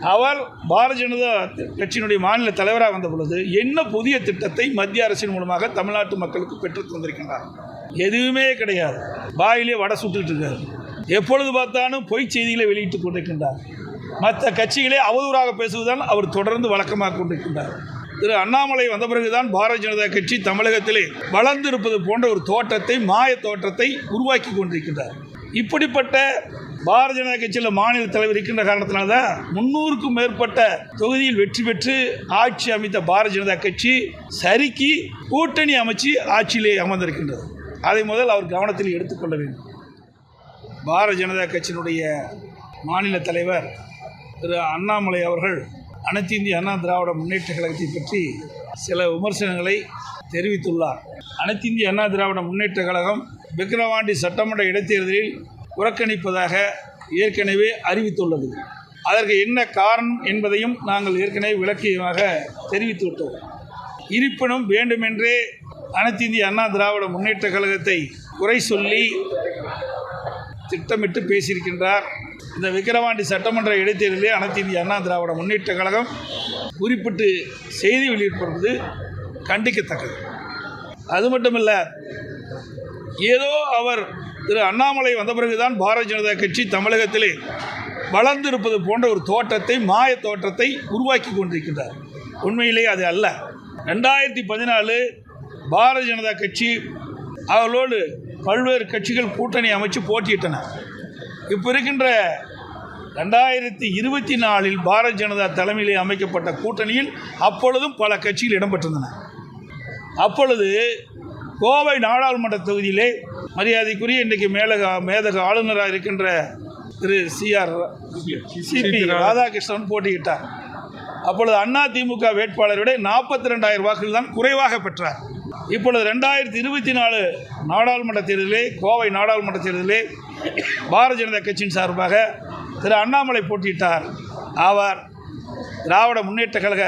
அவர் பாரதிய ஜனதா கட்சியினுடைய மாநில தலைவராக வந்த பொழுது என்ன புதிய திட்டத்தை மத்திய அரசின் மூலமாக தமிழ்நாட்டு மக்களுக்கு பெற்று தந்திருக்கின்றார்? எதுவுமே கிடையாது. வாயிலே வடை சுட்டுக்கிட்டு இருக்காரு. எப்பொழுது பார்த்தாலும் பொய் செய்திகளை வெளியிட்டுக் கொண்டிருக்கின்றார். மற்ற கட்சிகளே அவதூறாக பேசுவதுதான் அவர் தொடர்ந்து வழக்கமாக கொண்டிருக்கின்றார். திரு அண்ணாமலை வந்த பிறகுதான் பாரதிய ஜனதா கட்சி தமிழகத்திலே வளர்ந்திருப்பது போன்ற ஒரு தோற்றத்தை மாய தோற்றத்தை உருவாக்கி கொண்டிருக்கின்றார். இப்படிப்பட்ட பாரதிய ஜனதா கட்சியில் மாநில தலைவர் இருக்கின்ற காரணத்தினால தான் முன்னூறுக்கும் மேற்பட்ட தொகுதியில் வெற்றி பெற்று ஆட்சி அமைத்த பாரதிய ஜனதா கட்சி சறுக்கி கூட்டணி அமைச்சு ஆட்சியிலே அமர்ந்திருக்கின்றது. அதை முதல் அவர் கவனத்தில் எடுத்துக்கொள்ள வேண்டும். பாரதிய ஜனதா கட்சியினுடைய மாநில தலைவர் திரு அண்ணாமலை அவர்கள் அனைத்து இந்திய அண்ணா திராவிட முன்னேற்ற கழகத்தை பற்றி சில விமர்சனங்களை தெரிவித்துள்ளார். அனைத்து இந்திய அண்ணா திராவிட முன்னேற்ற கழகம் விக்கிரவாண்டி சட்டமன்ற இடைத்தேர்தலில் புறக்கணிப்பதாக ஏற்கனவே அறிவித்துள்ளது. அதற்கு என்ன காரணம் என்பதையும் நாங்கள் ஏற்கனவே விளக்கியமாக தெரிவித்துவிட்டோம். இருப்பினும் வேண்டுமென்றே அனைத்து இந்திய அண்ணா திராவிட முன்னேற்ற கழகத்தை குறை சொல்லி திட்டமிட்டு பேசியிருக்கின்றார். இந்த விக்கிரவாண்டி சட்டமன்ற இடைத்தேர்தலில் அனைத்து இந்திய அண்ணா திராவிட முன்னேற்ற கழகம் குறிப்பிட்டு செய்தி வெளியிட்டிருப்பது கண்டிக்கத்தக்கது. அது மட்டுமல்ல ஏதோ அவர் திரு அண்ணாமலை வந்த பிறகுதான் பாரதிய ஜனதா கட்சி தமிழகத்திலே வளர்ந்திருப்பது போன்ற ஒரு தோற்றத்தை மாய தோற்றத்தை உருவாக்கி கொண்டிருக்கின்றார். உண்மையிலேயே அது அல்ல. ரெண்டாயிரத்தி பதினாலு பாரதிய ஜனதா கட்சி அவர்களோடு பல்வேறு கட்சிகள் கூட்டணி அமைச்சு போட்டியிட்டன. இப்போ இருக்கின்ற ரெண்டாயிரத்தி இருபத்தி நாலில் பாரதிய ஜனதா தலைமையிலே அமைக்கப்பட்ட கூட்டணியில் அப்பொழுதும் பல கட்சிகள் இடம்பெற்றிருந்தன. அப்பொழுது கோவை நாடாளுமன்ற தொகுதியிலே மரியாதைக்குரிய இன்றைக்கு மேலக மேதக ஆளுநராக இருக்கின்ற திரு சிஆர் சிபி ராதாகிருஷ்ணன். போட்டியிட்டார். அப்பொழுது அண்ணா திமுக வேட்பாளரை விட நாற்பத்தி ரெண்டாயிரம் வாக்குகள் தான் குறைவாக பெற்றார். இப்பொழுது ரெண்டாயிரத்தி இருபத்தி நாலு நாடாளுமன்ற தேர்தலிலே கோவை நாடாளுமன்ற தேர்தலிலே பாரதிய ஜனதா கட்சியின் சார்பாக திரு அண்ணாமலை போட்டியிட்டார். அவர் திராவிட முன்னேற்ற கழக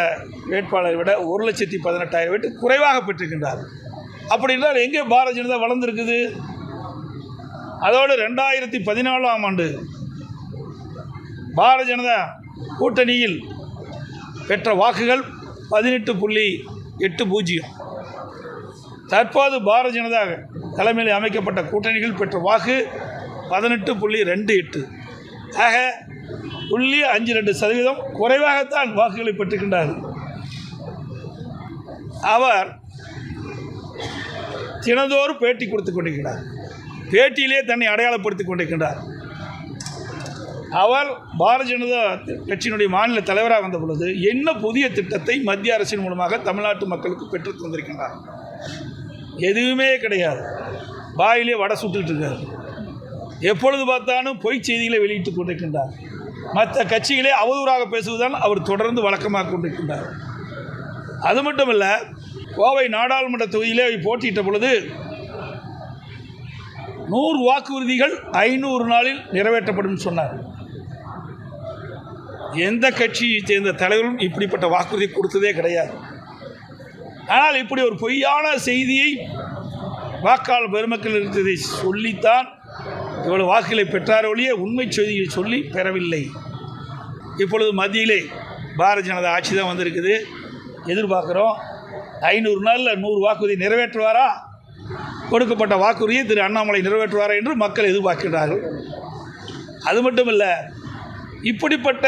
வேட்பாளரை விட ஒரு லட்சத்தி பதினெட்டாயிரம் வீட்டு குறைவாக பெற்றிருக்கின்றார். அப்படி எங்கே பாரதிய ஜனதா வளர்ந்துருக்குது? அதோடு ரெண்டாயிரத்தி பதினாலாம் ஆண்டு பாரதிய ஜனதா கூட்டணியில் பெற்ற வாக்குகள் பதினெட்டு புள்ளி எட்டு பூஜ்ஜியம். தற்போது பாரதிய ஜனதா தலைமையில் அமைக்கப்பட்ட கூட்டணிகள் பெற்ற வாக்கு பதினெட்டு புள்ளி ரெண்டு எட்டு. ஆக புள்ளி அஞ்சு ரெண்டு சதவீதம் குறைவாகத்தான் வாக்குகளை பெற்றுக்கின்றார் அவர் தினந்தோறும் பேட்டி கொடுத்து கொண்டிருக்கிறார். பேட்டியிலே தன்னை அடையாளப்படுத்திக் கொண்டிருக்கின்றார். அவர் பாரதிய ஜனதா கட்சியினுடைய மாநில தலைவராக வந்த பொழுது என்ன புதிய திட்டத்தை மத்திய அரசின் மூலமாக தமிழ்நாட்டு மக்களுக்கு பெற்று தந்திருக்கின்றார்? எதுவுமே கிடையாது. வாயிலே வடை சுட்டுக்கிட்டு இருக்கார். எப்பொழுது பார்த்தாலும் பொய் செய்திகளை வெளியிட்டு கொண்டிருக்கின்றார். மற்ற கட்சிகளே அவதூறாக பேசுவதுதான் அவர் தொடர்ந்து வழக்கமாக கொண்டிருக்கின்றார். அது மட்டுமல்ல கோவை நாடாளுமன்ற தொகுதியிலே போட்டியிட்ட பொழுது நூறு வாக்குறுதிகள் ஐநூறு நாளில் நிறைவேற்றப்படும் சொன்னார். எந்த கட்சியை சேர்ந்த தலைவரும் இப்படிப்பட்ட வாக்குறுதி கொடுத்ததே கிடையாது. ஆனால் இப்படி ஒரு பொய்யான செய்தியை வாக்காளர் பெருமக்கள் இருந்ததை சொல்லித்தான் இவ்வளவு வாக்குகளை பெற்றார் ஒழிய உண்மை செய்தியை சொல்லி பெறவில்லை. இப்பொழுது மத்தியிலே பாரதிய ஜனதா ஆட்சி தான் வந்திருக்குது. எதிர்பார்க்குறோம். ஐநூறு நாளில் நூறு வாக்குறுதி நிறைவேற்றுவாரா? கொடுக்கப்பட்ட வாக்குறுதியை திரு அண்ணாமலை நிறைவேற்றுவாரா என்று மக்கள் எதிர்பார்க்கிறார்கள் அது மட்டும் இல்லை இப்படிப்பட்ட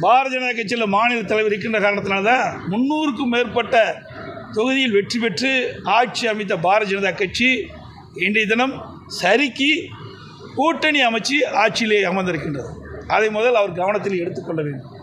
பாரதிய ஜனதா கட்சியில் மாநில தலைவர் இருக்கின்ற காரணத்தினால தான் முன்னூறுக்கும் மேற்பட்ட தொகுதியில் வெற்றி பெற்று ஆட்சி அமைத்த பாரதிய ஜனதா கட்சி இன்றைய தினம் சறுக்கி கூட்டணி அமைச்சு ஆட்சியிலே அமர்ந்திருக்கின்றது. அதை முதல் அவர் கவனத்தில் எடுத்துக்கொள்ள வேண்டும்.